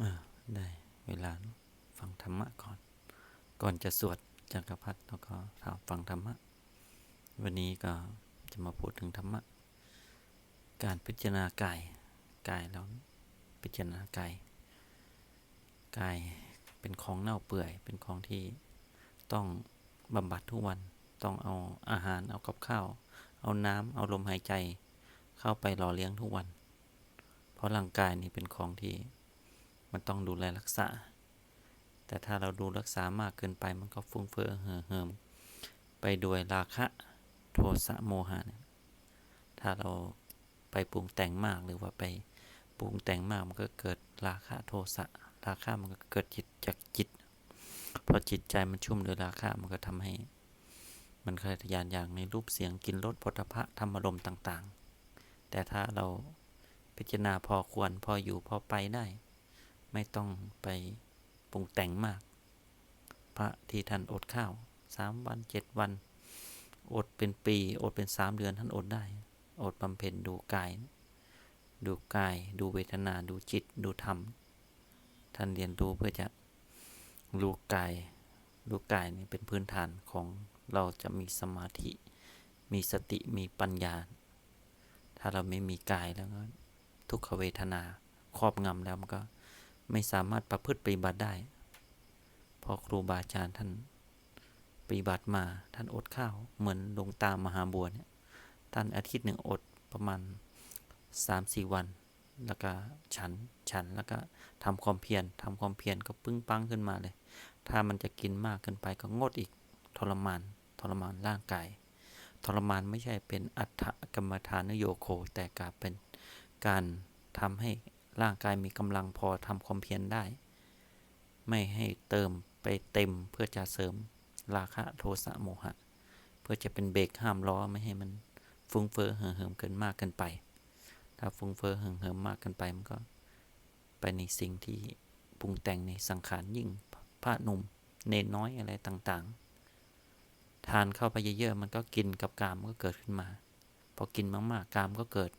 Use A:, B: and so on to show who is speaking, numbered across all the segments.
A: ออได้เวลาฟังธรรมะก่อน ก่อนจะสวดจักรพรรดิแล้วก็ฟังธรรมะ วันนี้ก็จะมาพูดถึงธรรมะ การพิจารณากาย กายแล้วพิจารณากาย กายเป็นของเน่าเปื่อย เป็นของที่ต้องบำบัดทุกวัน ต้องเอาอาหาร เอากับข้าว เอาน้ำ เอาลมหายใจ เข้าไปหล่อเลี้ยงทุกวัน เพราะร่างกายนี่เป็นของที่ มันต้องดูแลรักษา แต่ถ้าเราดูรักษามากเกินไปมันก็ฟุ้งเฟ้อเห่อเหิมไปด้วยราคะโทสะโมหะเนี่ยถ้าเราไปปรุงแต่งมากหรือว่าไปปรุงแต่งมากมันก็เกิดราคะโทสะราคะมันก็เกิดจิตจากจิตพอจิตใจมันชุ่มด้วยราคะมันก็ทำให้ มันเคยทยานอย่างในรูปเสียงกินรสพธพะธรรมรมต่าง ๆ แต่ถ้าเราพิจารณาพอควรพออยู่พอไปได้ ไม่ต้องไปปรุงแต่งมาก พระที่ท่านอดข้าวสามวันเจ็ดวัน อดเป็นปี อดเป็นสามเดือนท่านอดได้ อดบำเพ็ญดูกาย ดูกาย ดูเวทนาดูจิตดูธรรม ท่านเรียนรู้เพื่อจะรู้กายรู้กายนี่เป็นพื้นฐานของเราจะมีสมาธิ มีสติมีปัญญา ถ้าเราไม่มีกายแล้วก็ทุกขเวทนาครอบงำแล้วมันก็ ไม่สามารถประพฤติปฏิบัติได้ พอครูบาอาจารย์ท่านปฏิบัติมาท่านอดข้าว เหมือนลงตามหาบัวเนี่ยท่านอาทิตย์หนึ่งอดประมาณสามสี่วัน แล้วก็ฉันฉันแล้วก็ทำความเพียรทำความเพียรก็ปึ้งปังขึ้นมาเลย ถ้ามันจะกินมากเกินไปก็งดอีกทรมาน ทรมานร่างกายทรมานไม่ใช่เป็นอัตถกรรมฐานโยโคแต่กลับเป็นการทำให้ ร่างกายมีกำลังพอทำความเพียรได้ ไม่ให้เติมไปเต็มเพื่อจะเสริมราคะโทสะโมหะ เพื่อจะเป็นเบรกห้ามล้อไม่ให้มันฟุ้งเฟ้อเห่อเหิมเกินมากเกินไป ถ้าฟุ้งเฟ้อเห่อเหิมมากเกินไปมันก็ ไปในสิ่งที่ปรุงแต่งในสังขารยิ่งพระหนุ่มเนนน้อยอะไรต่างๆ ทานเข้าไปเยอะๆมันก็กินกับกามก็เกิดขึ้นมา พอกินมากๆกามก็เกิด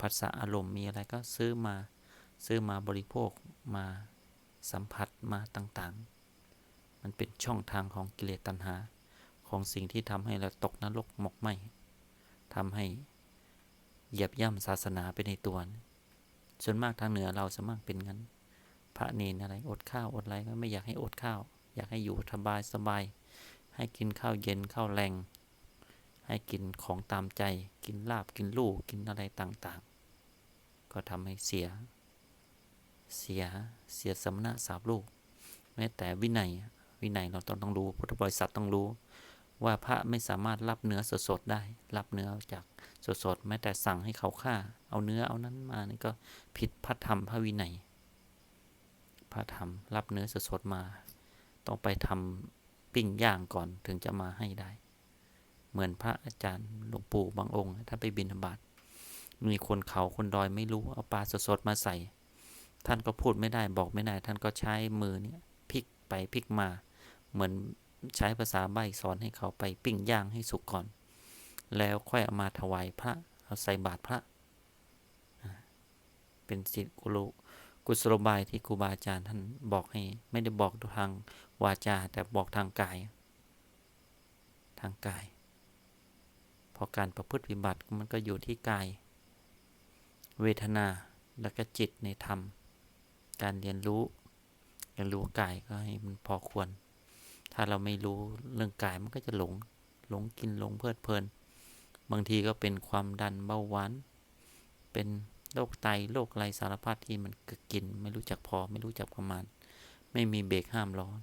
A: ภาษาอารมณ์มีอะไรก็ซื้อมา ซื้อมาบริโภคมาสัมผัสมาต่างๆ มันเป็นช่องทางของกิเลสตัณหา ของสิ่งที่ทำให้เราตกนรกหมกไหมทำให้เหยียบย่ำศาสนาไปในตัวส่วนมากทางเหนือเราสมากเป็นงั้น พระเนนอะไรอดข้าวอดอะไรก็ไม่อยากให้อดข้าว อยากให้อยู่สบายสบาย ให้กินข้าวเย็นข้าวแรง ให้กินของตามใจ กินลาบกินลูกกินอะไรต่างๆ ก็ทำให้เสีย เสียเสียสมณะสาบลูก แม้แต่วินัยวินัยเราต้องต้องรู้พุทธบริษัทต้องรู้ ว่าพระไม่สามารถรับเนื้อสดๆได้ รับเนื้อจากสดๆแม้แต่สั่งให้เขาฆ่า เอาเนื้อเอานั้นมานี่ก็ผิดพระธรรมพระวินัย พระธรรมรับเนื้อสดๆมา ต้องไปทำปิ้งย่างก่อนถึงจะมาให้ได้ เหมือนพระอาจารย์หลวงปู่บางองค์ ถ้าไปบิณฑบาตมีคนเขาคนดอยไม่รู้เอาปลาสดๆมาใส่ ท่านก็พูดไม่ได้บอกไม่ได้ ท่านก็ใช้มือเนี่ยพลิกไปพลิกมา เหมือนใช้ภาษาใบสอนให้เขาไปปิ้งย่างให้สุกก่อน แล้วค่อยเอามาถวายพระเอาใส่บาตรพระ เป็นสิทธิกุลุกุศโลบายที่ครูบาอาจารย์ท่านบอกให้ ไม่ได้บอกทางวาจาแต่บอกทางกาย ทางกาย พอการประพฤติปฏิบัติมันก็อยู่ที่กาย เวทนาแล้วก็จิตในธรรม การเรียนรู้เรียนรู้กายก็ให้มันพอควร ถ้าเราไม่รู้เรื่องกายมันก็จะหลง หลงกินหลงเพลิดเพลิน บางทีก็เป็นความดันเบาหวาน เป็นโรคไตโรคไรสารพัดที่มันกิน ไม่รู้จักพอไม่รู้จักประมาณ ไม่มีเบรกห้ามร้อน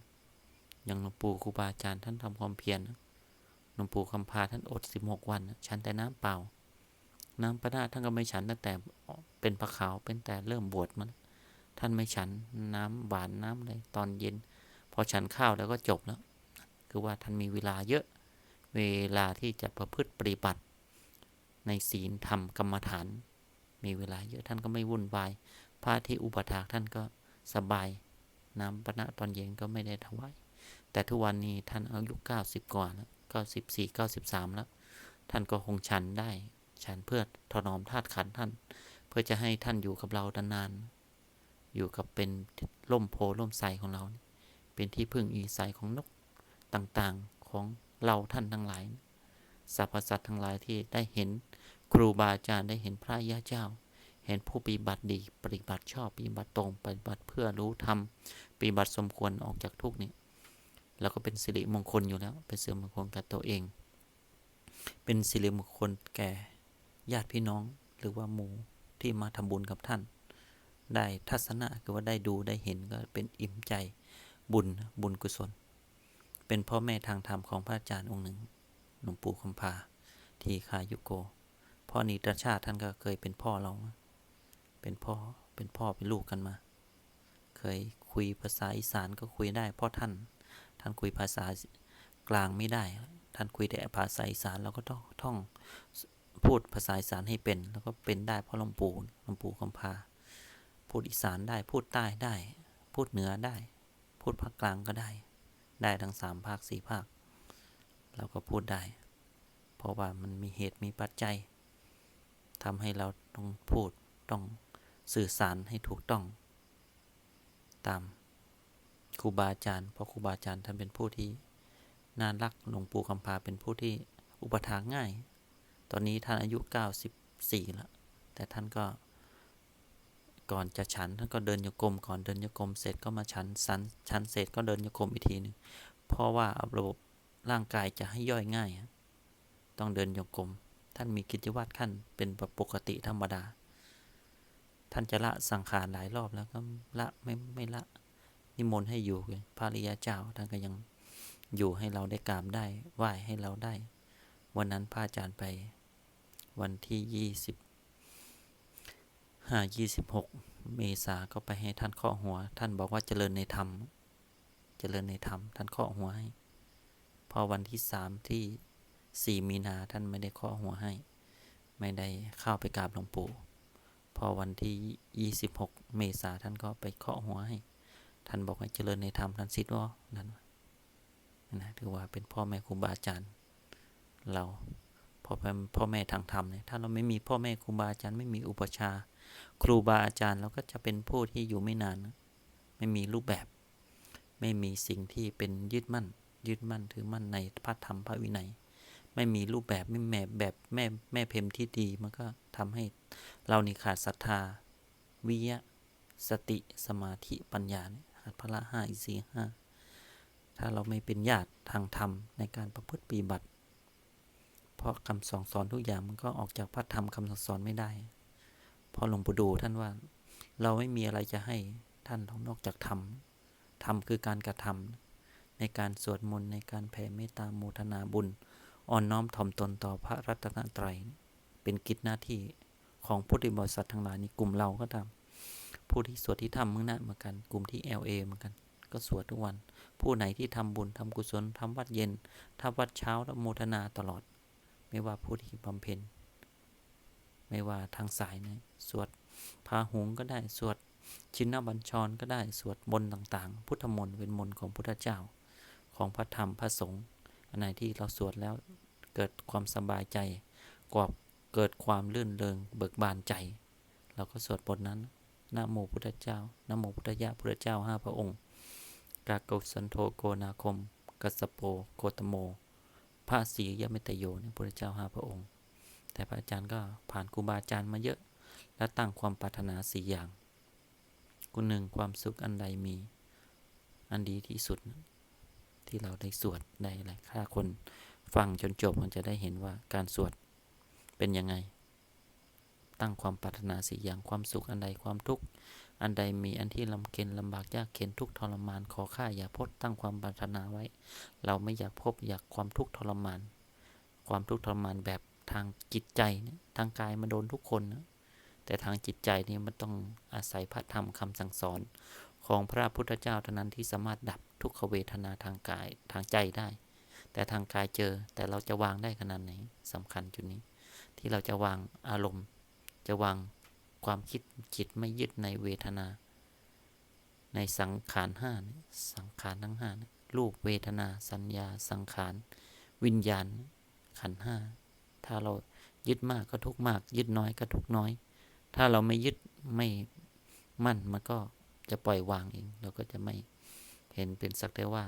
A: อย่างหลวงปู่ครูบาอาจารย์ท่านทำความเพียรหลวงปู่คำพาท่านอดสิบหกวัน ฉันแต่น้ำเปล่า น้ำพระนาท่านก็ไม่ฉันตั้งแต่เป็นพระขาวเป็นแต่เริ่มบวชมัน ท่านไม่ฉันน้ำหวานน้ำเลยตอนเย็น พอฉันข้าวแล้วก็จบแล้ว คือว่าท่านมีเวลาเยอะ เวลาที่จะประพฤติปฏิบัติ ในศีลธรรมกรรมฐาน มีเวลาเยอะท่านก็ไม่วุ่นวายพระที่อุปถากท่านก็สบาย น้ำปณะตอนเย็นก็ไม่ได้ถวายแต่ทุกวันนี้ท่านอายุเก้าสิบกว่าแล้วก็สิบสี่เก้าสิบสามแล้ว ท่านก็คงฉันได้ ฉันเพื่อถนอมธาตุขันท่าน เพื่อจะให้ท่านอยู่กับเรานานๆ อยู่กับเป็นร่มโพร่มไทรของเรา เป็นที่พึ่งอีสายของนกต่างๆของเราท่านทั้งหลายสรรพสัตว์ทั้งหลายที่ได้เห็นครูบาอาจารย์ได้เห็นพระยาเจ้า เห็นผู้ปฏิบัติดี ปฏิบัติชอบปฏิบัติตรงปฏิบัติเพื่อรู้ธรรมปฏิบัติสมควรออกจากทุกข์นี่แล้วก็เป็นสิริมงคลอยู่แล้ว เป็นสิริมงคลกับตัวเอง เป็นสิริมงคลแก่ญาติพี่น้องหรือว่าหมู่ที่มาทำบุญกับท่าน ได้ทัศนะคือว่าได้ดูได้เห็นก็เป็นอิ่มใจบุญบุญกุศล เป็นพ่อแม่ทางธรรมของพระอาจารย์องค์หนึ่งหลวงปู่คำพาทีคายุโกพ่อนิตรชาติท่านก็เคยเป็นพ่อเรา เป็นพ่อเป็นพ่อเป็นลูกกันมา เคยคุยภาษาอีสานก็คุยได้เพ่อท่าน ท่านคุยภาษากลางไม่ได้ ท่านคุยแต่ภาษาอีสานเราก็ต้องท่องพูดภาษาอีสานให้เป็น แล้วก็เป็นได้เพราะหลวงปู่หลวงปู่คำพา พูดอีสานได้ พูดใต้ได้ พูดเหนือได้ พูดภาคกลางก็ได้ ได้ทั้งสามภาคสี่ภาค เราก็พูดได้ เพราะว่ามันมีเหตุมีปัจจัยทำให้เราต้องพูดต้องสื่อสารให้ถูกต้อง ตามครูบาอาจารย์ เพราะครูบาอาจารย์ท่านเป็นผู้ที่น่ารักหลวงปู่คำพาเป็นผู้ที่อุปถากง่าย ตอนนี้ท่านอายุ 94 แล้ว แต่ท่านก็ ก่อนจะฉันท่านก็เดินโยกรมก่อนเดินโยกรมเสร็จก็มาฉันสันฉันเสร็จก็เดินโยกรมอีกทีหนึ่งเพราะว่าระบบร่างกายจะให้ย่อยง่าย ต้องเดินโยกรมท่านมีกิจวัตรขั้นเป็นปกติธรรมดา ท่านจะละสังขารหลายรอบแล้วก็ละไม่ไม่ละนิมนต์ให้อยู่พระริยาเจ้าท่านก็ยังอยู่ให้เราได้กราบได้ไหว้ให้เราได้ วันนั้นพระอาจารย์ไปวันที่ยี่สิบ ห้ายี่สิบหกเมษาก็ไปให้ท่านเคาะหัว ท่านบอกว่าเจริญในธรรม เจริญในธรรม ท่านเคาะหัวให้ พอวันที่สามที่สี่มีนาท่านไม่ได้เคาะหัวให้ ไม่ได้เข้าไปกราบหลวงปู่ พอวันที่ยี่สิบหกเมษาท่านก็ไปเคาะหัวให้ ท่านบอกว่าเจริญในธรรมท่านซิดว่านั่นนะถือว่าเป็นพ่อแม่ครูบาอาจารย์ เราพ่อพ่อแม่ทางธรรมเนี่ยถ้าเราไม่มีพ่อแม่ครูบาอาจารย์ไม่มีอุปชา ครูบาอาจารย์เราก็จะเป็นผู้ที่อยู่ไม่นานนะไม่มีรูปแบบ ไม่มีสิ่งที่เป็นยึดมั่น ยึดมั่นถือมั่นในพระธรรมพระวินัย ไม่มีรูปแบบไม่แม่แบบแม่แม่เพมที่ดีมันก็ทำให้เรานี่ขาดศรัทธา วิยะ สติสมาธิปัญญาเนี่ยพระละห้าอีสีห้าถ้าเราไม่เป็นญาติทางธรรมในการประพฤติปฏิบัติ เพราะคำสอนสอนทุกอย่างมันก็ออกจากพระธรรมคำสอนไม่ได้ พอหลวงปู่ดูท่านว่า เราไม่มีอะไรจะให้ท่านนอกจากธรรมธรรมคือการกระทำในการสวดมนต์ในการแผ่เมตตาโมทนาบุญ อ่อนน้อมถ่อมตนต่อพระรัตนตรัย เป็นกิจหน้าที่ของพุทธบริษัททั้งหลายในกลุ่มเราก็ทำผู้ที่สวดที่ทำมึงนะเหมือนกัน กลุ่มที่ LA เหมือนกัน ก็สวดทุกวัน ผู้ไหนที่ทำบุญทำกุศลทำวัดเย็นทำวัดเช้าและโมทนาตลอด ไม่ว่าผู้ที่บำเพ็ญ ไม่ว่าทางสายนสวดพาหุงก็ได้สวดชินนบัญชรก็ได้สวดมนต์ต่างๆ พุทธมนต์เป็นมนต์ของพุทธเจ้า ของพระธรรมพระสงฆ์อันไหนที่เราสวดแล้วเกิดความสบายใจกว่าเกิดความลื่นเริงเบิกบานใจ เราก็สวดบทนั้นนะโมพุทธเจ้านะโมพุทธยะพุทธเจ้าห้าพระองค์กาโกสันโธโกนาคม กัสโปโกตโมพระศรียมิตโยเนี่ยพุทธเจ้าห้าพระองค์ แต่พระอาจารย์ก็ผ่านครูบาอาจารย์มาเยอะ และตั้งความปรารถนาสี่อย่างกุณหนึ่งความสุขอันใดมีอันดีที่สุด ที่เราได้สวดได้อะไรถ้าคนฟังจนจบมันจะได้เห็นว่าการสวดเป็นยังไง ตั้งความปรารถนาสี่อย่างความสุขอันใดความทุกข์อันใดมีอันที่ลำเค็นลำบากยากเข็นทุกทรมานขอข้าอย่าพดตั้งความปรารถนาไว้ เราไม่อยากพบอยากความทุกข์ทรมาน ความทุกข์ทรมานแบบ ทางจิตใจนะทางกายมาโดนทุกคนนะแต่ทางจิตใจนี่มันต้องอาศัยพระธรรมคำสั่งสอนของพระพุทธเจ้าเท่านั้นที่สามารถดับทุกขเวทนาทางกายทางใจได้ แต่ทางกายเจอแต่เราจะวางได้ขนาดไหนสำคัญจุดนี้ ที่เราจะวางอารมณ์ จะวางความคิดจิตไม่ยึดในเวทนา ในสังขารห้าสังขารทั้งห้ารูปเวทนา สัญญา สังขาร วิญญาณขันห้า ถ้าเรายึดมากก็ทุกมาก ยึดน้อยก็ทุกน้อย ถ้าเราไม่ยึดไม่มั่นมันก็จะปล่อยวางเองเราก็จะไม่เห็นเป็นสักแต่ว่า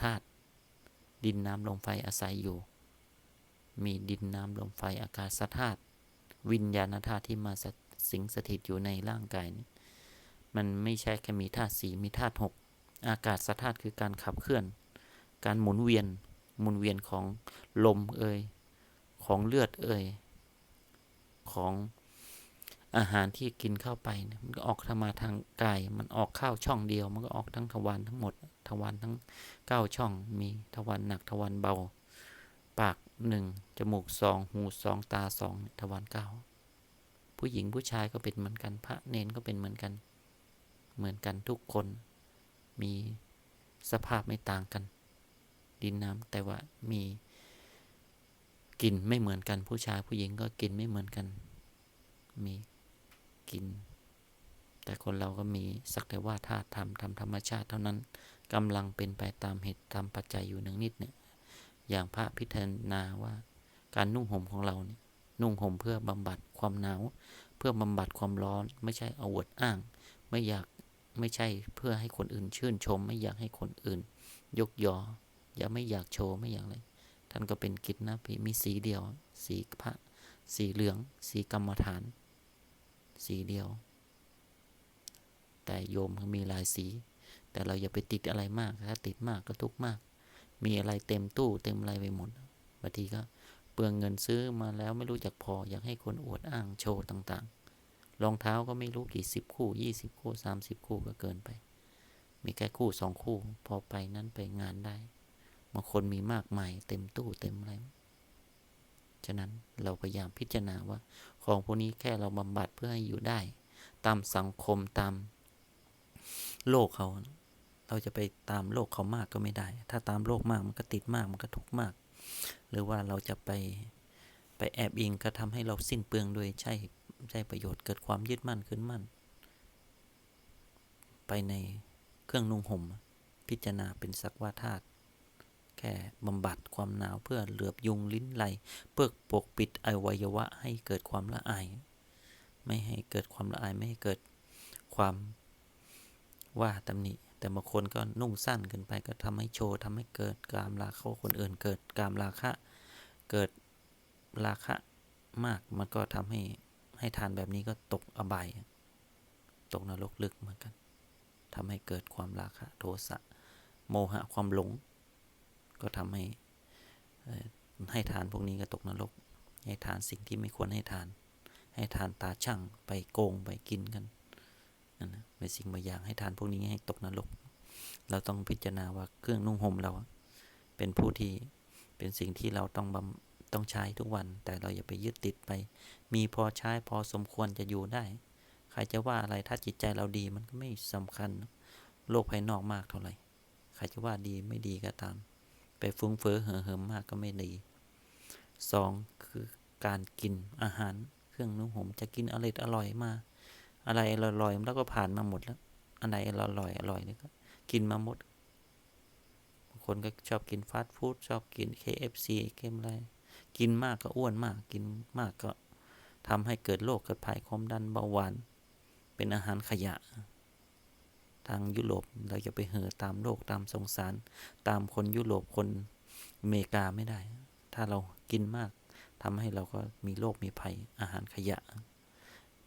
A: ธาตุดินน้ำลมไฟอาศัยอยู่ มีดินน้ำลมไฟอากาศธาตุวิญญาณธาตุที่มาสสิงสถิตอยู่ในร่างกายนี้มันไม่ใช่แค่มีธาตุสีมีธาตุหกอากาศธาตุคือการขับเคลื่อน การหมุนเวียนหมุนเวียนของลมเอ่ย ของเลือดเอ่ยของอาหารที่กินเข้าไปมันก็ออกทมาทางกาย มันออกเข้าช่องเดียว มันก็ออกทั้งทวารทั้งหมด ทวารทั้งเก้าช่อง มีทวารหนักทวารเบา ปากหนึ่งจมูกสองหูสองตาสองทวารเก้าผู้หญิงผู้ชายก็เป็นเหมือนกัน พระเนนก็เป็นเหมือนกัน เหมือนกันทุกคน มีสภาพไม่ต่างกัน ดินน้ำแต่ว่ามี กลิ่นไม่เหมือนกัน ผู้ชายผู้หญิงก็กินไม่เหมือนกัน มีกิน แต่คนเราก็มีสักแต่ว่าธาตุธรรมทำธรรมชาติเท่านั้นกำลังเป็นไปตามเหตุตามปัจจัยอยู่หนึ่งนิดเนี่ยอย่างพระพิธนาว่า การนุ่งห่มของเราเนี่ยนุ่งห่มเพื่อบำบัดความหนาวเพื่อบำบัดความร้อน ไม่ใช่เอาอวดอ้าง ไม่อยากไม่ใช่เพื่อให้คนอื่นชื่นชม ไม่อยากให้คนอื่น ยกยอ อย่าไม่อยากโชว์ไม่อยากอะไร ท่านก็เป็นกิจนะพี่มีสีเดียว สีพระ สีเหลือง สีกรรมฐาน สีเดียว แต่โยมมีหลายสี แต่เราอย่าไปติดอะไรมาก ถ้าติดมากก็ทุกมาก มีอะไรเต็มตู้เต็มอะไรไปหมดบางทีก็เปลืองเงินซื้อมาแล้วไม่รู้จักพอ อยากให้คนอวดอ้างโชว์ต่างๆ รองเท้าก็ไม่รู้กี่สิบคู่ยี่สิบคู่สามสิบคู่ก็เกินไป มีแค่คู่สองคู่ พอไปนั้นไปงานได้ บางคนมีมากมายเต็มตู้เต็มอะไร ฉะนั้นเราพยายามพิจารณาว่า ของพวกนี้แค่เราบำบัดเพื่อให้อยู่ได้ ตามสังคมตามโลกเขา เราจะไปตามโลกเขามากก็ไม่ได้ ถ้าตามโลกมากมันก็ติดมากมันก็ทุกข์มาก หรือว่าเราจะไปไปแอบอิงก็ทำให้เราสิ้นเปลืองโดยใช่ใช่ประโยชน์เกิดความยึดมั่นขึ้นมั่น ไปในเครื่องนุ่งห่มพิจารณาเป็นสักว่าธาตุ แค่บำบัดความหนาวเพื่อเหลือบยุงลิ้นไหล เพื่อปกปิดอวัยวะให้เกิดความละอาย ไม่ให้เกิดความละอายไม่ให้เกิดความว่าตำหนิแต่บางคนก็นุ่งสั้นเกินไปก็ทำให้โชว์ทำให้เกิดกามราคะคนอื่น เกิดกามราคะเกิดราคะมากมันก็ทำให้ให้ทานแบบนี้ก็ตกอบายตกนรกลึกเหมือนกันทำให้เกิดความราคะโทสะโมหะความหลง ก็ทำให้ให้ทานพวกนี้ก็ตกนรก ให้ทานสิ่งที่ไม่ควรให้ทาน ให้ทานตาช่างไปโกงไปกินกันนั่นนะเป็นสิ่งบางอย่างให้ทานพวกนี้ให้ตกนรก เราต้องพิจารณาว่าเครื่องนุ่งห่มเรา เป็นผู้ที่เป็นสิ่งที่เราต้องบำต้องใช้ทุกวัน แต่เราอย่าไปยึดติดไป มีพอใช้พอสมควรจะอยู่ได้ ใครจะว่าอะไรถ้าจิตใจเราดีมันก็ไม่สำคัญ โลกภายนอกมากเท่าไหร่ ใครจะว่าดีไม่ดีก็ตาม ไปฟุ้งเฟ้อเห่อเหิมมากก็ไม่ดีสองคือการกินอาหารเครื่องนุ่งห่มจะกินอร่อยอร่อยมา อะไรอร่อยแล้วก็ผ่านมาหมดแล้วอันไหนอร่อยอร่อยนี่ก็กินมาหมดบางคนก็ชอบกินฟาสต์ฟู้ดชอบกิน KFC เกมอะไรกินมากก็อ้วนมากกินมากก็ทำให้เกิดโรคเกิดภัยความดันเบาหวาน เป็นอาหารขยะ ทางยุโรปเราจะไปเห่อตามโลกตามสงสาร ตามคนยุโรปคนอเมริกาไม่ได้ ถ้าเรากินมากทำให้เราก็มีโรคมีภัยอาหารขยะ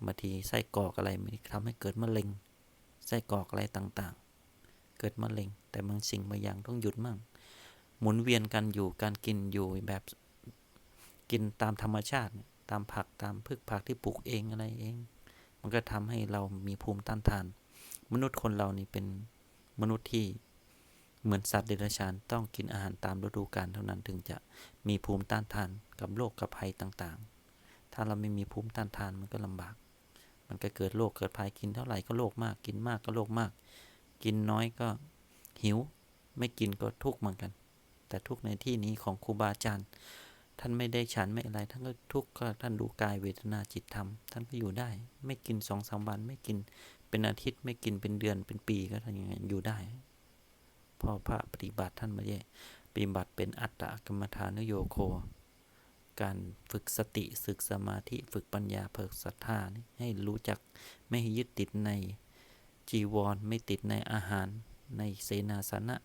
A: บางทีไส้กรอกอะไรมันทำให้เกิดมะเร็งไส้กรอกอะไรต่างๆ เกิดมะเร็ง แต่บางสิ่งบางอย่างต้องหยุดมั่ง หมุนเวียนกันอยู่การกินอยู่แบบกินตามธรรมชาติ ตามผักตามพืชผักที่ปลูกเองอะไรเอง มันก็ทำให้เรามีภูมิต้านทาน มนุษย์คนเรานี่เป็นมนุษย์ที่เหมือนสัตว์เดรัจฉานต้องกินอาหารตามฤดูกาลเท่านั้นถึงจะมีภูมิต้านทานกับโรคกับภัยต่างๆ ถ้าเราไม่มีภูมิต้านทานมันก็ลำบาก มันก็เกิดโรคเกิดภัยกินเท่าไหร่ก็โรคมาก กินมากก็โรคมาก กินน้อยก็หิว ไม่กินก็ทุกข์เหมือนกัน แต่ทุกข์ในที่นี้ของครูบาอาจารย์ท่านไม่ได้ฉันไม่อะไร ท่านก็ทุกข์ก็ท่านดูกายเวทนาจิตธรรม ท่านก็อยู่ได้ ไม่กินสองสามวันไม่กิน เป็นอาทิตย์ไม่กินเป็นเดือนเป็นปีก็ทำยังไงอยู่ได้พอพระปฏิบัติท่านมาแย่ปฏิบัติเป็นอัตตกรรมฐานโยโค การฝึกสติฝึกสมาธิฝึกปัญญาเพิกศรัทธาให้รู้จักไม่ยึดติดในจีวรไม่ติดในอาหารในเสนาสนะ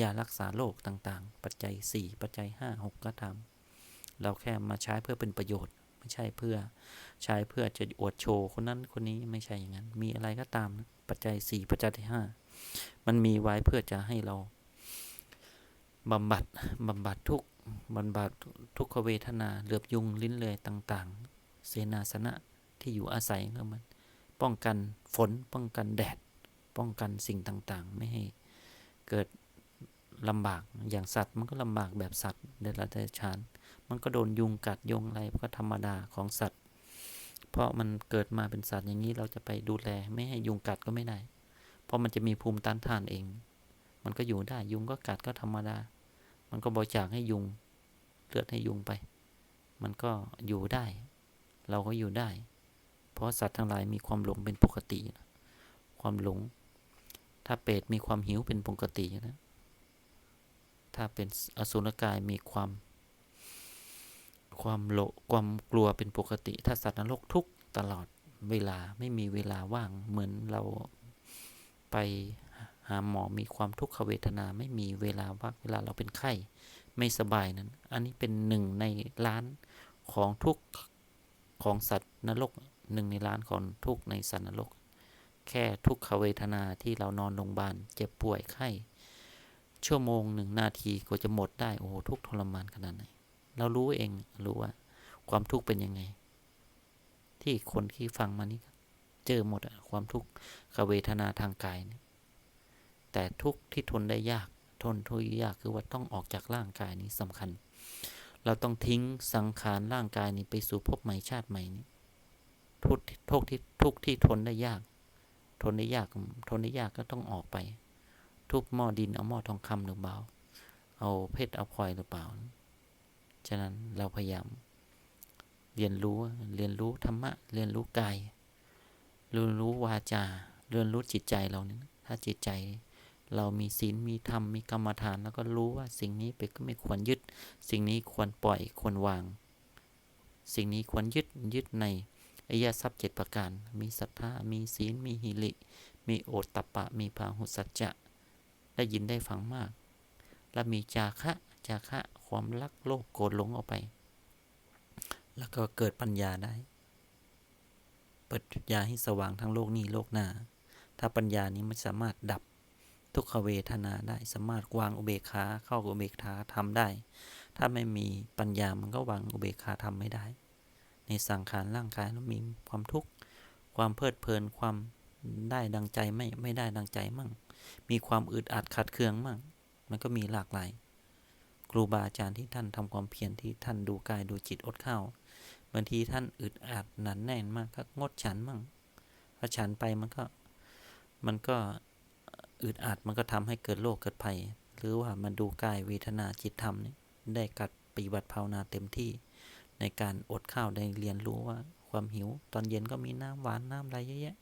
A: ยารักษาโรคต่างๆ ปัจจัย 4 ปัจจัย 5 6 ก็ทำเราแค่มาใช้เพื่อเป็นประโยชน์ ไม่ใช่เพื่อใช้เพื่อจะอวดโชว์คนนั้นคนนี้ไม่ใช่อย่างนั้น มีอะไรก็ตามนะปัจจัย 4 ปัจจัย5มันมีไว้เพื่อจะให้เราบำบัดบำบัดทุกบำบัดทุกขเวทนาเหลือบยุงลิ้นเลยต่าง ๆ เสนาสนะที่อยู่อาศัยก็มัน ป้องกันฝนป้องกันแดด ป้องกันสิ่งต่างๆ ไม่ให้เกิดลำบากอย่างสัตว์มันก็ลำบากแบบสัตว์เดรัจฉาน มันก็โดนยุงกัดยุงอะไรก็ธรรมดาของสัตว์ เพราะมันเกิดมาเป็นสัตว์อย่างนี้เราจะไปดูแลไม่ให้ยุงกัดก็ไม่ได้ เพราะมันจะมีภูมิต้านทานเอง มันก็อยู่ได้ยุงก็กัดก็ธรรมดา มันก็บริจาคให้ยุงเลือดให้ยุงไป มันก็อยู่ได้ เราก็อยู่ได้ เพราะสัตว์ทั้งหลายมีความหลงเป็นปกตินะความหลง ถ้าเปรตมีความหิวเป็นปกตินะถ้าเป็นอสุรกายมีความ ความโลความกลัวเป็นปกติ ถ้าสัตว์นรกทุกตลอดเวลาไม่มีเวลาว่างเหมือนเราไปหาหมอมีความทุกขเวทนาไม่มีเวลาว่างเวลาเราเป็นไข้ไม่สบายนั้น อันนี้เป็นหนึ่งในล้านของทุกของสัตว์นรกหนึ่งในล้านของทุกในสัตว์นรก แค่ทุกขเวทนาที่เรานอนโรงพยาบาลเจ็บป่วยไข้ ชั่วโมงหนึ่งนาทีก็จะหมดได้โอ้ทุกทรมานขนาดไหน เรารู้เองรู้ว่า ความทุกข์เป็นยังไง ที่คนที่ฟังมานี้เจอหมดอะความทุกข์กเวทนาทางกายเนี่ยแต่ทุกข์ที่ทนได้ยาก ทนทุกข์ยากคือว่าต้องออกจากร่างกายนี้สำคัญ เราต้องทิ้งสังขารร่างกายนี้ไปสู่ภพใหม่ชาติใหม่นี้ทุกข์ทุกข์ที่ทุกข์ที่ทนได้ยาก ทนได้ยากทนได้ยากก็ต้องออกไป ทุบหม้อดินเอาหม้อทองคำหรือเปล่า เอาเพชรเอาพลอยหรือเปล่า ฉะนั้นเราพยายาม เรียนรู้เรียนรู้ธรรมะ เรียนรู้กายเรียนรู้วาจา เรียนรู้จิตใจเราเนี่ยถ้าจิตใจเรามีศีลมีธรรมมีกรรมฐาน แล้วก็รู้ว่าสิ่งนี้ไปก็ไม่ควรยึด สิ่งนี้ควรปล่อยควรวาง สิ่งนี้ควรยึดยึดในอริยทรัพย์เจ็ดประการ มีศรัทธามีศีลมีหิริ มีโอตตปปะ มีพาหุสัจจะ ได้ยินได้ฟังมาก และมีจาคะ จาคะความรักโลภโกรธหลงออกไป แล้วก็เกิดปัญญาได้ เปิดปัญญาให้สว่างทั้งโลกนี้โลกหน้า ถ้าปัญญานี้มันสามารถดับทุกขเวทนาได้ สามารถวางอุเบกขาเข้าอุเบกขาทำได้ ถ้าไม่มีปัญญามันก็วางอุเบกขาทำไม่ได้ ในสังขารร่างกายเรามีความทุกข์ ความเพลิดเพลิน ความได้ดังใจไม่ไม่ได้ดังใจมั่ง มีความอึดอัดขัดเคืองมั่ง มันก็มีหลากหลาย ครูบาอาจารย์ที่ท่านทำความเพียรที่ท่านดูกายดูจิตอดข้าวบางทีท่านอึดอัดหนันแน่นมากก็งดฉันมั่งพอฉันไปมันก็มันก็อึดอัดมันก็ทำให้เกิดโรคเกิดภัย หรือว่ามันดูกายเวทนาจิตธรรมนี่ได้กัดปฏิบัติภาวนาเต็มที่ ในการอดข้าวได้เรียนรู้ว่าความหิว ตอนเย็นก็มีน้ำหวานน้ำอะไรเยอะแยะ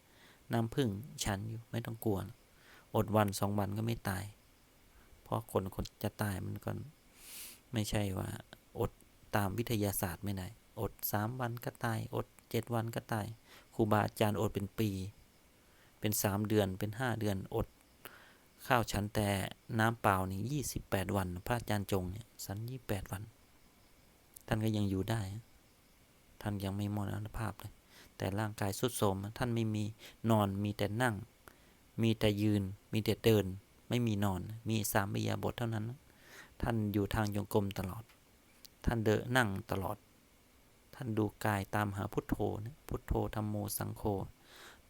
A: น้ำพึ่งฉันอยู่ไม่ต้องกลัว อดวันสองวันก็ไม่ตาย เพราะคนคนจะตายมันก็ ไม่ใช่ว่า อดตามวิทยาศาสตร์ไม่ได้ อดสามวันก็ตาย อดเจ็ดวันก็ตาย ครูบาอาจารย์อดเป็นปี เป็นสามเดือน เป็นห้าเดือน อด ข้าวฉันแต่น้ำเปล่านี่ยี่สิบแปดวัน พระอาจารย์จงเนี่ยสันยี่แปดวัน ท่านก็ยังอยู่ได้ ท่านยังไม่มรณภาพเลย แต่ร่างกายสุดโทรมท่านไม่มีนอน มีแต่นั่ง มีแต่ยืน มีแต่เดิน ไม่มีนอน มีสามปิยาบทเท่านั้น ท่านอยู่ทางยงกรมตลอด ท่านเดินนั่งตลอด ท่านดูกายตามหาพุทโธนะพุทโธธรรมโมสังโฆ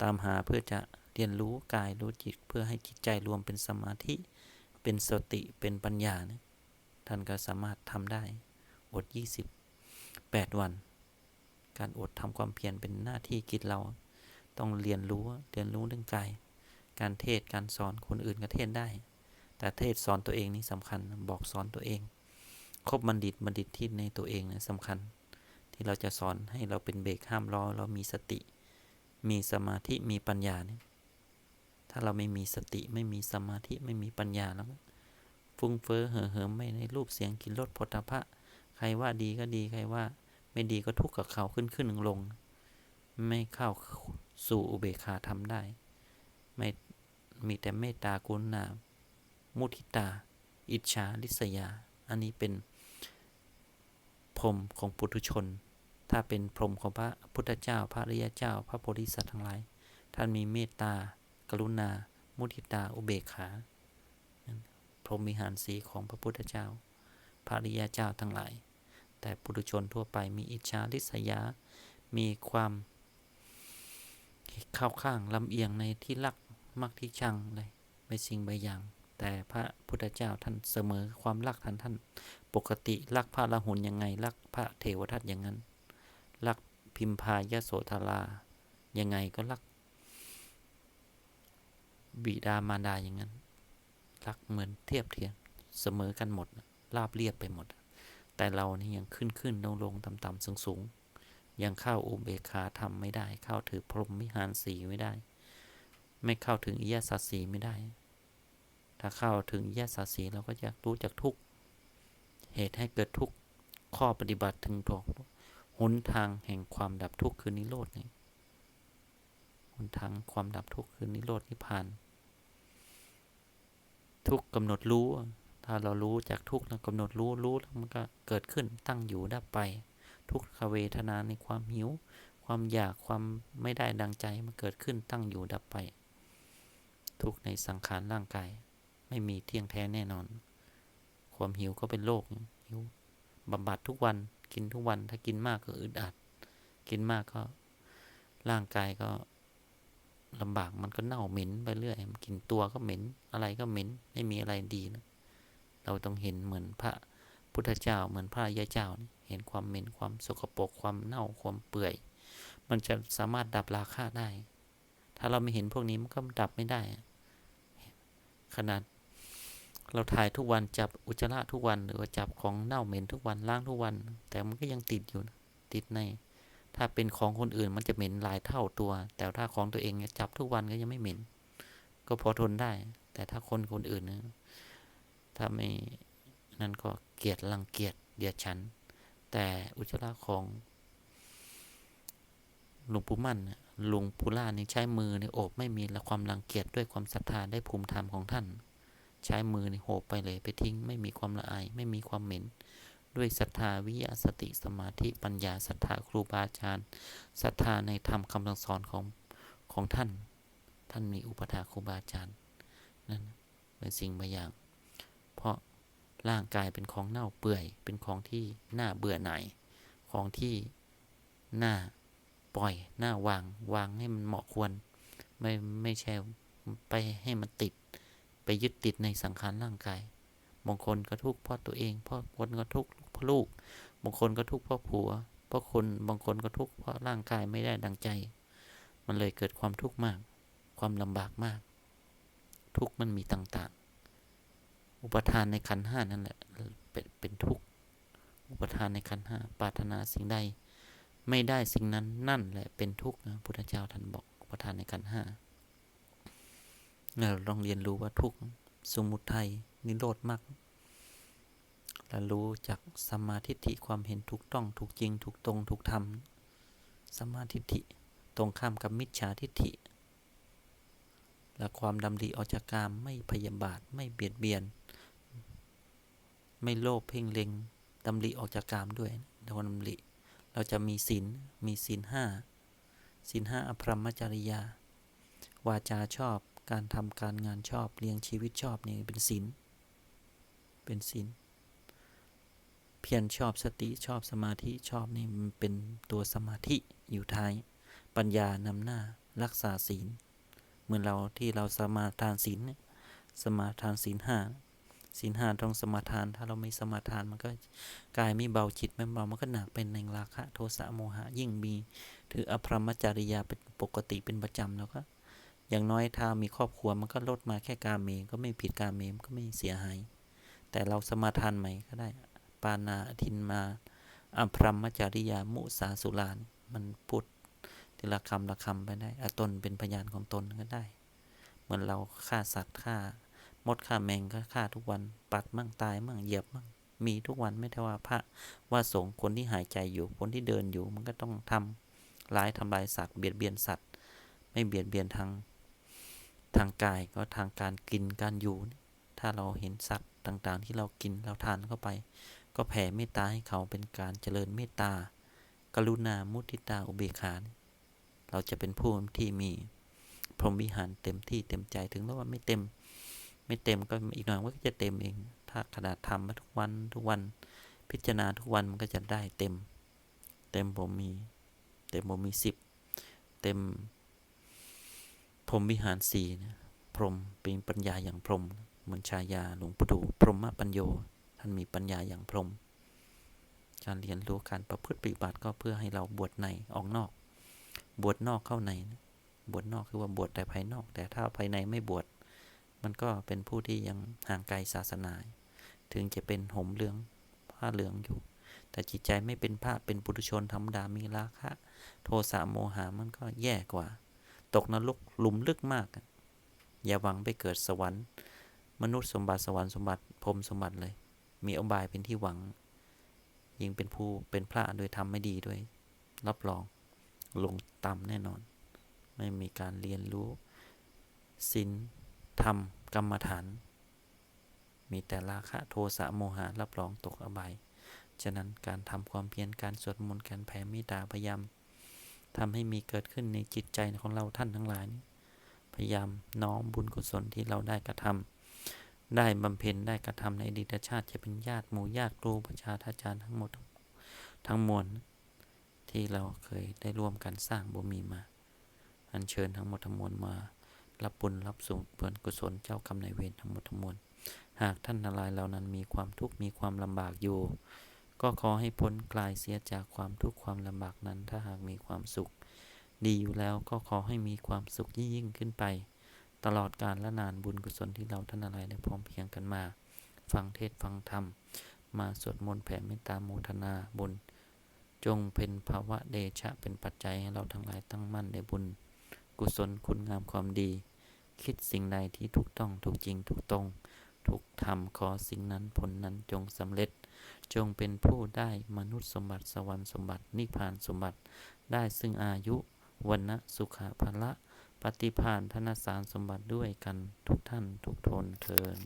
A: ตามหาเพื่อจะเรียนรู้กายรู้จิตเพื่อให้จิตใจรวมเป็นสมาธิ เป็นสติเป็นปัญญานะท่านก็สามารถทำได้ อด 28 วัน การอดทำความเพียรเป็นหน้าที่กิจเรา ต้องเรียนรู้เรียนรู้เรื่องกาย การเทศการสอนคนอื่นก็เทศได้ แต่เทศสอนตัวเองนี่สำคัญบอกสอนตัวเอง คบบัณฑิตบัณฑิตที่ในตัวเองนะสำคัญ ที่เราจะสอนให้เราเป็นเบรกห้ามล้อเรามีสติ มีสมาธิมีปัญญาเนี่ยถ้าเราไม่มีสติไม่มีสมาธิไม่มีปัญญาแล้วฟุ้งเฟ้อเห่อเหิมไม่ในรูปเสียงกลิ่นรสผลพระใครว่าดีก็ดีใครว่า ไม่ดีก็ทุกข์กับเขาขึ้นขึ้นลงลงไม่เข้าสู่อุเบกขาทำได้ ไม่มีแต่เมตตากรุณา มุทิตา อิจฉาริษยา อันนี้เป็นพรมของปุถุชน ถ้าเป็นพรมของพระพุทธเจ้า พระริยเจ้า พระโพธิสัตว์ทั้งหลาย ท่านมีเมตตา กรุณา มุทิตา อุเบกขา พรหมวิหารสีของพระพุทธเจ้า พระริยเจ้าทั้งหลาย แต่ปุถุชนทั่วไปมีอิจฉาริษยา มีความเข้าข้างลำเอียงในที่รักมักที่ชังเลยไม่สิ่งใบอย่าง แต่พระพุทธเจ้าท่านเสมอความรักท่านท่าน ปกติรักพระละหุนยังไงรักพระเทวทัตอย่างนั้นรักพิมพายโสธรายังไงก็รัก บิดามารดาอย่างนั้น รักเหมือนเทียบเทียมเสมอกันหมดราบเรียบไปหมด แต่เรานี่ยังขึ้นขึ้นลงลงต่ำต่ำสูงสูงยังเข้าอุเบกขาทำไม่ได้ เข้าถือพรหมวิหารสีไม่ได้ ไม่เข้าถึงอิยาสัตสีไม่ได้ ถ้าเข้าถึงอิยาสัตสีเราก็จะรู้จักทุกเหตุให้เกิดทุกข้อปฏิบัติถึงตัวหนทางแห่งความดับทุกข์คือนิโรธนี่หนทางความดับทุกข์คือนิโรธนิพพาน ทุกกำหนดรู้ ถ้าเรารู้จากทุกแล้วกำหนดรู้รู้แล้วมันก็เกิดขึ้นตั้งอยู่ดับไป ทุกขเวทนาในความหิว ความอยากความไม่ได้ดังใจมันเกิดขึ้นตั้งอยู่ดับไป ทุกในสังขารร่างกาย ไม่มีเที่ยงแท้แน่นอน ความหิวก็เป็นโรคหิวบำบัดทุกวันกินทุกวัน ถ้ากินมากก็อึดอัด กินมากก็ร่างกายก็ลำบากมันก็เน่าเหม็นไปเรื่อยมันกินตัวก็เหม็น อะไรก็เหม็น ไม่มีอะไรดีนะเราต้องเห็นเหมือนพระพุทธเจ้าเหมือนพระยาเจ้า เห็นความเหม็นความสกปรกความเน่าความเปื่อย มันจะสามารถดับราคาได้ ถ้าเราไม่เห็นพวกนี้มันก็ดับไม่ได้ ขนาด เราถ่ายทุกวันจับอุจจาระทุกวัน หรือว่าจับของเน่าเหม็นทุกวันล้างทุกวัน แต่มันก็ยังติดอยู่ติดใน ถ้าเป็นของคนอื่นมันจะเหม็นหลายเท่าตัว แต่ถ้าของตัวเองจับทุกวันก็ยังไม่เหม็น ก็พอทนได้ แต่ถ้าคนคนอื่นนะถ้าไม่นั่นก็เกลียดรังเกียจเดียดฉัน แต่อุจจาระของหลวงปู่มั่นหลวงปู่ล่านี่ใช้มือในโอบไม่มีละความรังเกียจด้วยความศรัทธาได้ภูมิธรรมของท่าน ใช้มือในโหบไปเลยไปทิ้ง ไม่มีความละอาย ไม่มีความเหม็น ด้วยศรัทธาวิยาสติสมาธิปัญญาศรัทธาครูบาอาจารย์ศรัทธาในธรรมคำสอนของของท่าน ท่านมีอุปถาครูบาอาจารย์นั่นเป็นสิ่งบางอย่าง เพราะร่างกายเป็นของเน่าเปื่อย เป็นของที่น่าเบื่อหน่ายของที่น่าปล่อยน่าวางวางให้มันเหมาะควร ไม่ไม่ใช่ไปให้มันติด ยึดติดในสังขารร่างกายบางคนก็ทุกข์เพราะตัวเองเพราะคนก็ทุกข์เพราะลูกบางคนก็ทุกข์เพราะผัวเพราะคนบางคนก็ทุกข์เพราะร่างกายไม่ได้ดังใจ มันเลยเกิดความทุกข์มาก ความลำบากมาก ทุกข์มันมีต่างๆ อุปทานในขันห้านั่นแหละเป็นเป็นทุกข์อุปทานในขันห้าปรารถนาสิ่งใด ไม่ได้สิ่งนั้นนั่นแหละเป็นทุกข์นะพุทธเจ้าท่านบอกอุปทานในขันห้า เราลองเรียนรู้ว่าทุกข์สมุทัยนิโรธมากและรู้จากสมาธิิความเห็นถูกต้องถูกจริงถูกตรงถูกธรรมสมาธิิตรงข้ามกับมิจฉาทิฏฐิ และความดำริออกจากกามไม่พยาบาทไม่เบียดเบียน ไม่โลภเพ่งเล็งดำริออกจากกามด้วยดำริเราจะมีศีลมีศีลห้าศีลห้าอภรมจริยา วาจาชอบ การทำการงานชอบเลี้ยงชีวิตชอบนี่เป็นศีลเป็นศีลเพียรชอบสติชอบสมาธิชอบนี่มันเป็นตัวสมาธิอยู่ท้าย ปัญญานำหน้ารักษาศีล เหมือนเราที่เราสมาทานศีลสมาทานศีลห้าศีลห้าต้องสมาทาน ถ้าเราไม่สมาทานมันก็กายไม่เบาจิตไม่เบามันก็หนักเป็นในราคะ โทสะโมหะยิ่งมี ถืออภรมจริยาเป็นปกติเป็นประจำแล้วก็ อย่างน้อยถ้ามีครอบครัวมันก็ลดมาแค่การเมก็ไม่ผิดการเมก็ไม่เสียหาย แต่เราสมาทานใหม่ก็ได้ ปานาทินมาอภรมจริยามุสาสุลานมันพูดทีละคำละคำไปได้อตนเป็นพยานของตนก็ได้ เหมือนเราฆ่าสัตว์ฆ่ามดฆ่าแมงก็ฆ่าทุกวัน ปัดมั่งตายมั่งเหยียบมั่งมีทุกวันไม่ได้ว่าพระว่าสงฆ์คนที่หายใจอยู่คนที่เดินอยู่มันก็ต้องทำร้ายทำลายสัตว์เบียดเบียนสัตว์ ไม่เบียดเบียนทาง ทางกายก็ทางการกินการอยู่ ถ้าเราเห็นสัตว์ต่างๆ ที่เรากินเราทานเข้าไป ก็แผ่เมตตาให้เขาเป็นการเจริญเมตตา กรุณามุทิตาอุเบกขาเราจะเป็นผู้ที่มีพรหมวิหารเต็มที่เต็มใจถึงแม้ว่าไม่เต็ม ไม่เต็มก็อีกหน่อยมันก็จะเต็มเอง ถ้าขนาดทำมาทุกวันทุกวันพิจารณาทุกวันมันก็จะได้เต็ม เต็มผมมี เต็มผมมีสิบเต็ม พรมวิหารสี่นะพรมเป็นปัญญาอย่างพรมเหมือนชายาหลวงปู่ดูพรหมปัญโยท่านมีปัญญาอย่างพรมการเรียนรู้การประพฤติปฏิบัติก็เพื่อให้เราบวชในออกนอก บวชนอกเข้าในนะบวชนอกคือว่าบวชแต่ภายนอก แต่ถ้าภายในไม่บวชมันก็เป็นผู้ที่ยังห่างไกลศาสนา ถึงจะเป็นห่มเหลืองผ้าเหลืองอยู่ แต่จิตใจไม่เป็นพระเป็นปุถุชนธรรมดามีราคะ โทสะโมหามันก็แย่กว่า ตกนรกหลุมลึกมาก อย่าหวังไปเกิดสวรรค์ มนุษย์สมบัติสวรรค์สมบัติพรมสมบัติเลย มีอบายเป็นที่หวัง ยิ่งเป็นผู้เป็นพระโดยทำไม่ดีด้วย รับรองลงต่ำแน่นอน ไม่มีการเรียนรู้ศีลธรรมกรรมฐาน มีแต่ราคะโทสะโมหะรับรองตกอบาย ฉะนั้นการทำความเพียรการสวดมนต์การแผ่เมตตาพยายาม ทำให้มีเกิดขึ้นในจิตใจของเราท่านทั้งหลายนี่พยายามน้อมบุญกุศลที่เราได้กระทำได้บำเพ็ญได้กระทำในอดีตชาติจะเป็นญาติหมู่ญาติครูประชาทาจารย์ทั้งหมดทั้งมวลที่เราเคยได้ร่วมกันสร้างบุมีมา อัญเชิญทั้งหมดทั้งมวลมา รับบุญรับส่งบุญกุศลเจ้ากรรมนายเวรทั้งหมดทั้งมวลหากท่านทั้งหลายเหล่านั้นมีความทุกข์มีความลำบากอยู่ ก็ขอให้พ้นกลายเสียจากความทุกข์ความลำบากนั้น ถ้าหากมีความสุข ดีอยู่แล้วก็ขอให้มีความสุขยิ่งยิ่งขึ้นไป ตลอดกาลและนานบุญกุศลที่เราท่านอะไรได้พร้อมเพียงกันมา ฟังเทศฟังธรรม มาสวดมนต์แผ่เมตตาโมทนาบุญ จงเป็นภาวะเดชะเป็นปัจจัยให้เราทั้งหลายตั้งมั่นในบุญ กุศลคุณงามความดี คิดสิ่งใดที่ถูกต้องถูกจริงถูกตรงถูกทำขอสิ่งนั้นผลนั้นจงสำเร็จ จงเป็นผู้ได้มนุษย์สมบัติสวรรค์สมบัตินิพพานสมบัติ ได้ซึ่งอายุวันนะสุขะพละปฏิพานธนสารสมบัติด้วยกันทุกท่านทุกทนเทิน